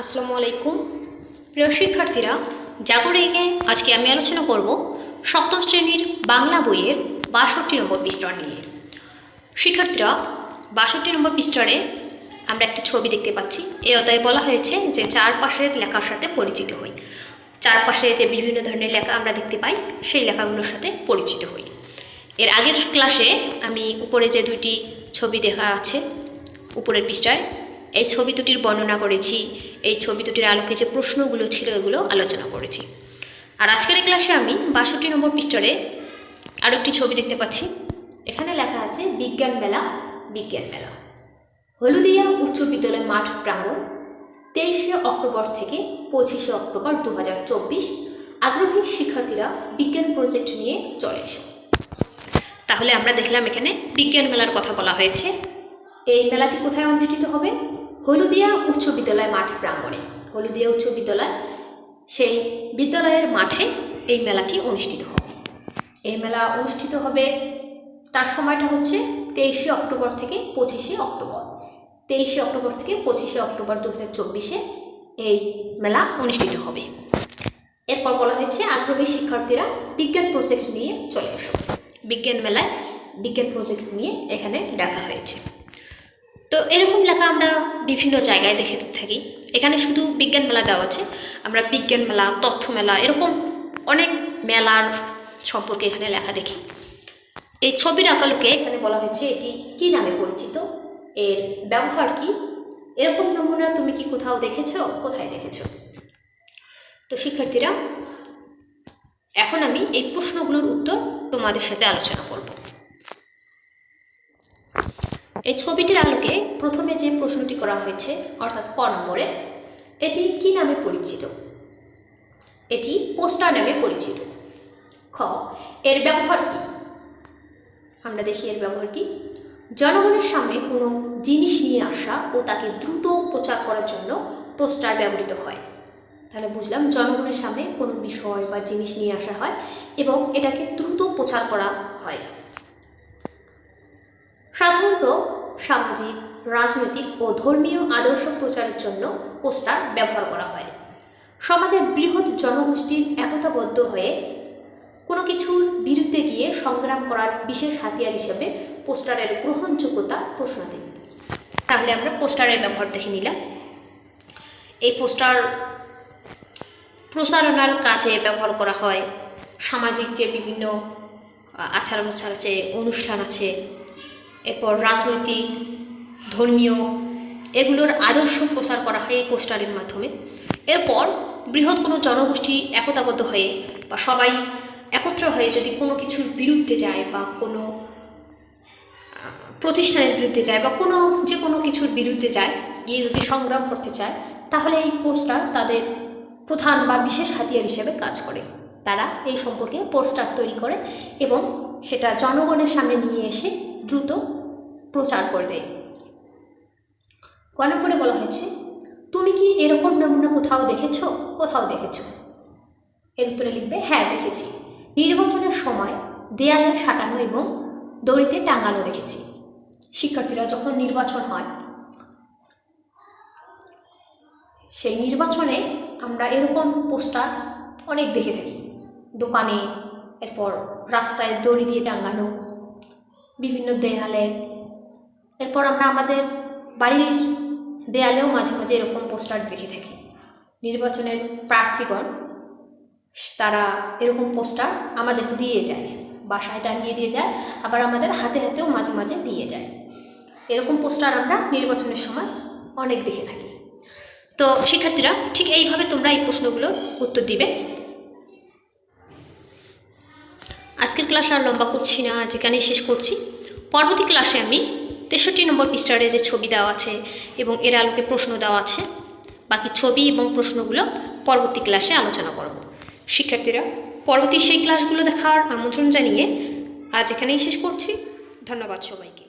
আসসালামু আলাইকুম। প্রিয় শিক্ষার্থীরা জাগরেগে আজকে আমি আলোচনা করব সপ্তম শ্রেণির বাংলা বইয়ের বাষট্টি নম্বর পৃষ্ঠা নিয়ে। শিক্ষার্থীরা, বাষট্টি নম্বর পৃষ্ঠারে আমরা একটি ছবি দেখতে পাচ্ছি। এই অধ্যায়ে বলা হয়েছে যে চারপাশের লেখার সাথে পরিচিত হই। চারপাশে যে বিভিন্ন ধরনের লেখা আমরা দেখতে পাই, সেই লেখাগুলোর সাথে পরিচিত হই। এর আগের ক্লাসে আমি উপরে যে দুইটি ছবি দেখা আছে, উপরের পৃষ্ঠায়, এই ছবি দুটির বর্ণনা করেছি এই ছবি দুটির আলোকে যে প্রশ্নগুলো ছিল এগুলো আলোচনা করেছি। আর আজকের ক্লাসে আমি বাষট্টি নম্বর পৃষ্ঠারে আরও একটি ছবি দেখতে পাচ্ছি। এখানে লেখা আছে, বিজ্ঞান মেলা বিজ্ঞান মেলা। হলুদিয়া উচ্চ বিদ্যালয় মাঠ প্রাঙ্গণ, তেইশে অক্টোবর থেকে পঁচিশে অক্টোবর দু হাজার চব্বিশ। আগ্রহী শিক্ষার্থীরা বিজ্ঞান প্রজেক্ট নিয়ে চলে এসো। তাহলে আমরা দেখলাম এখানে বিজ্ঞান মেলার কথা বলা হয়েছে। এই মেলাটি কোথায় অনুষ্ঠিত হবে? হলুদিয়া উচ্চ বিদ্যালয় মাঠ প্রাঙ্গণে। হলুদিয়া উচ্চ বিদ্যালয়, সেই বিদ্যালয়ের মাঠে এই মেলাটি অনুষ্ঠিত হবে। এই মেলা অনুষ্ঠিত হবে, তার সময়টা হচ্ছে তেইশে অক্টোবর থেকে পঁচিশে অক্টোবর। তেইশে অক্টোবর থেকে পঁচিশে অক্টোবর দু এই মেলা অনুষ্ঠিত হবে। এরপর বলা হয়েছে, আগ্রহী শিক্ষার্থীরা বিজ্ঞান প্রজেক্ট নিয়ে চলে আসো বিজ্ঞান মেলায় বিজ্ঞান প্রজেক্ট নিয়ে এখানে ডাকা হয়েছে। তো এরকম লেখা আমরা বিভিন্ন জায়গায় দেখে থাকি। এখানে শুধু বিজ্ঞান মেলা দেওয়া আছে। আমরা বিজ্ঞান মেলা, তথ্য মেলা এরকম অনেক মেলার সম্পর্কে এখানে লেখা দেখি। এই ছবির আকালোকে এখানে বলা হয়েছে, এটি কি নামে পরিচিত? এর ব্যবহার কি? এরকম নমুনা তুমি কি কোথাও দেখেছ? কোথায় দেখেছ? তো শিক্ষার্থীরা, এখন আমি এই প্রশ্নগুলোর উত্তর তোমাদের সাথে আলোচনা করব। এই ছবিটির আলোকে প্রথমে যে প্রশ্নটি করা হয়েছে, অর্থাৎ ক নম্বরে, এটি কি নামে পরিচিত? এটি পোস্টার নামে পরিচিত। খ, এর ব্যবহার কি? আমরা দেখি এর ব্যবহার কি? জনগণের সামনে কোনো জিনিস নিয়ে আসা ও তাকে দ্রুত প্রচার করার জন্য পোস্টার ব্যবহৃত হয়। তাহলে বুঝলাম জনগণের সামনে কোনো বিষয় বা জিনিস নিয়ে আসা হয় এবং এটাকে দ্রুত প্রচার করা হয়। সাধারণত সামাজিক, রাজনৈতিক ও ধর্মীয় আদর্শ প্রচারের জন্য পোস্টার ব্যবহার করা হয়। সমাজের বৃহৎ জনগোষ্ঠীর একতাবদ্ধ হয়ে কোনো কিছুর বিরুদ্ধে গিয়ে সংগ্রাম করার বিশেষ হাতিয়ার হিসেবে পোস্টারের গ্রহণযোগ্যতা প্রশ্নাতীত তাহলে আমরা পোস্টারের ব্যবহার দেখে নিলাম। এই পোস্টার প্রচারণার কাজে ব্যবহার করা হয়। সামাজিক যে বিভিন্ন আচার অনুষ্ঠান আছে অনুষ্ঠান আছে এরপর রাজনৈতিক, ধর্মীয় এগুলোর আদর্শ প্রচার করা হয় এই পোস্টারের মাধ্যমে। এরপর বৃহৎ কোনো জনগোষ্ঠী একতাবদ্ধ হয়ে বা সবাই একত্র হয়ে যদি কোনো কিছুর বিরুদ্ধে যায় বা কোনো প্রতিষ্ঠানের বিরুদ্ধে যায় বা কোনো যে কোনো কিছুর বিরুদ্ধে যায়, গিয়ে যদি সংগ্রাম করতে চায়, তাহলে এই পোস্টার তাদের প্রধান বা বিশেষ হাতিয়ার হিসেবে কাজ করে। তারা এই সম্পর্কে পোস্টার তৈরি করে এবং সেটা জনগণের সামনে নিয়ে এসে দ্রুত প্রচার করে দেয় নম্বরে বলা হয়েছে, তুমি কি এরকম নমুনা কোথাও দেখেছ? কোথাও দেখেছ? এর উত্তরে লিখবে হ্যাঁ দেখেছি। নির্বাচনের সময় দেয়ালে সাটানো এবং দড়িতে টাঙানো দেখেছি। শিক্ষার্থীরা যখন নির্বাচন হয়, সেই নির্বাচনে আমরা এরকম পোস্টার অনেক দেখে থাকি। দোকানে, এরপর রাস্তায় দড়ি দিয়ে টাঙানো, বিভিন্ন দেয়ালে এরপর আমরা আমাদের বাড়ির দেয়ালেও মাঝে মাঝে এরকম পোস্টার দেখে থাকি। নির্বাচনের প্রার্থীগণ, তারা এরকম পোস্টার আমাদেরকে দিয়ে যায়। বাসায় টাঙিয়ে দিয়ে যায়, আবার আমাদের হাতে হাতেও মাঝে মাঝে দিয়ে যায়। এরকম পোস্টার আমরা নির্বাচনের সময় অনেক দেখে থাকি। তো শিক্ষার্থীরা, ঠিক এইভাবে তোমরা এই প্রশ্নগুলোর উত্তর দিবে। আজকের ক্লাস আর লম্বা করছি না, যেখানেই শেষ করছি। পরবর্তী ক্লাসে আমি তেষট্টি নম্বর পৃষ্ঠারে যে ছবি দেওয়া আছে এবং এর আলোকে প্রশ্ন দেওয়া আছে, বাকি ছবি এবং প্রশ্নগুলো পরবর্তী ক্লাসে আলোচনা করব। শিক্ষার্থীরা, পরবর্তী সেই ক্লাসগুলো দেখার আমন্ত্রণ জানিয়ে আজ এখানেই শেষ করছি। ধন্যবাদ সবাইকে।